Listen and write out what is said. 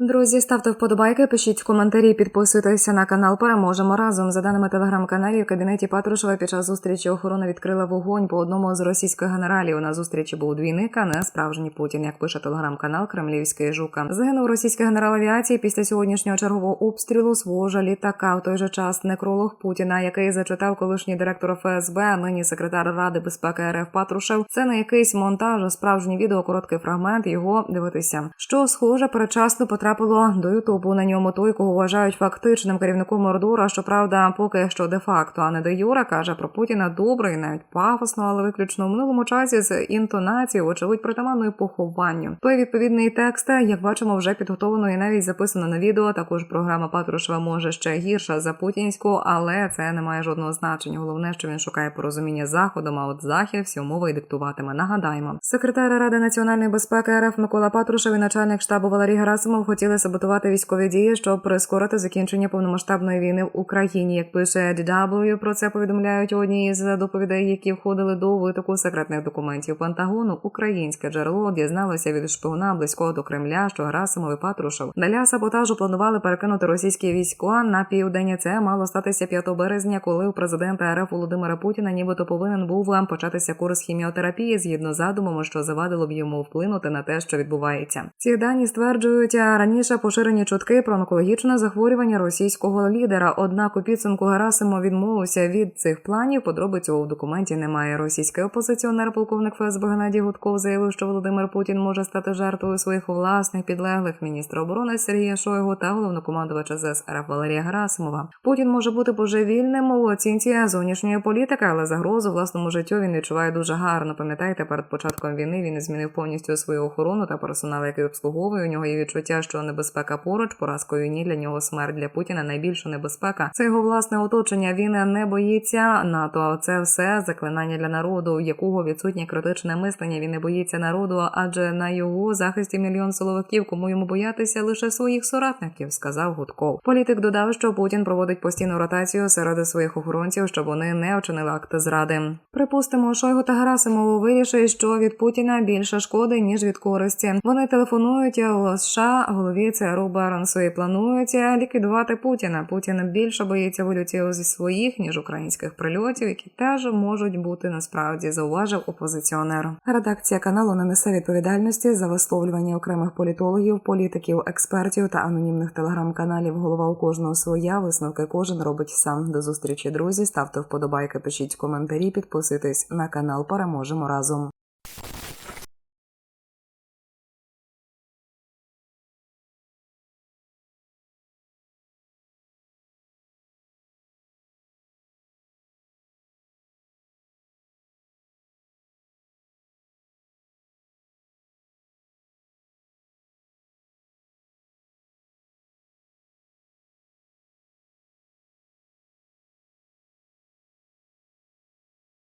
Друзі, ставте вподобайки, пишіть коментарі, підписуйтеся на канал. Переможемо разом. За даними телеграм-каналів, в кабінеті Патрушева під час зустрічі охорона відкрила вогонь по одному з російських генералів. На зустрічі був двійник, а не справжній Путін, як пише телеграм-канал Кремлівський жука. Загинув російський генерал авіації після сьогоднішнього чергового обстрілу свого літака. В той же час некролог Путіна, який зачитав колишній директор ФСБ, а нині секретар Ради безпеки РФ Патрушев. Це не якийсь монтаж, а справжнє відео, короткий фрагмент. Його дивитися. Що схоже, передчасно потрапило до Ютубу. На ньому той, кого вважають фактичним керівником Мордора. Щоправда, поки що де факто, а не де Юра каже про Путіна добре і навіть пафосно, але виключно в минулому часі з інтонацією, очевидь, притаманною похованню. Той відповідний текст, як бачимо, вже підготовлено і навіть записано на відео. Також програма Патрушева може ще гірша за путінську, але це не має жодного значення. Головне, що він шукає порозуміння з заходом. А от захід всі умови й диктуватиме. Нагадаємо, секретар Ради національної безпеки РФ Микола Патрушев і начальник штабу Валерій Герасимов хотіли саботувати військові дії, щоб прискорити закінчення повномасштабної війни в Україні. Як пише DW, про це повідомляють одні із доповідей, які входили до витоку секретних документів Пентагону. Українське джерело дізналося від шпигуна близького до Кремля, що Герасимов і Патрушев для саботажу планували перекинути російські війська на південь. Це мало статися 5 березня, коли у президента РФ Володимира Путіна нібито повинен був початися курс хіміотерапії згідно задумом, що завадило б йому вплинути на те, що відбувається. Ці дані стверджують раніше поширені чутки про онкологічне захворювання російського лідера. Однак у підсумку Герасимов відмовився від цих планів. Подробиць в документі немає. Російський опозиціонер, полковник ФСБ Геннадій Гудков заявив, що Володимир Путін може стати жертвою своїх власних підлеглих міністра оборони Сергія Шойгу та головнокомандувача ЗС РФ Валерія Герасимова. Путін може бути божевільним у оцінці зовнішньої політики, але загрозу власному життю він відчуває дуже гарно. Пам'ятаєте, перед початком війни він змінив повністю свою охорону та персонал, який обслуговує. У нього є відчуття, що небезпека поруч, поразкою ні для нього смерть для Путіна найбільша небезпека. Це його власне оточення. Він не боїться НАТО. Це все заклинання для народу, у якого відсутнє критичне мислення. Він не боїться народу, адже на його захисті мільйон силовиків, кому йому боятися лише своїх соратників, сказав Гудков. Політик додав, що Путін проводить постійну ротацію серед своїх охоронців, щоб вони не вчинили акти зради. Припустимо, Шойгу та Герасимову вирішує, що від Путіна більше шкоди ніж від користі. Вони телефонують у США голові ЦРУ Баронсу і планують ліквідувати Путіна. Путін більше боїться вилютів зі своїх ніж українських прильотів, які теж можуть бути насправді зауважив опозиціонер. Редакція каналу не несе відповідальності за висловлювання окремих політологів, політиків, експертів та анонімних телеграм-каналів. Голова у кожного своя висновки кожен робить сам. До зустрічі, друзі. Ставте вподобайки, пишіть коментарі, підписуйтесь на канал. Переможемо разом.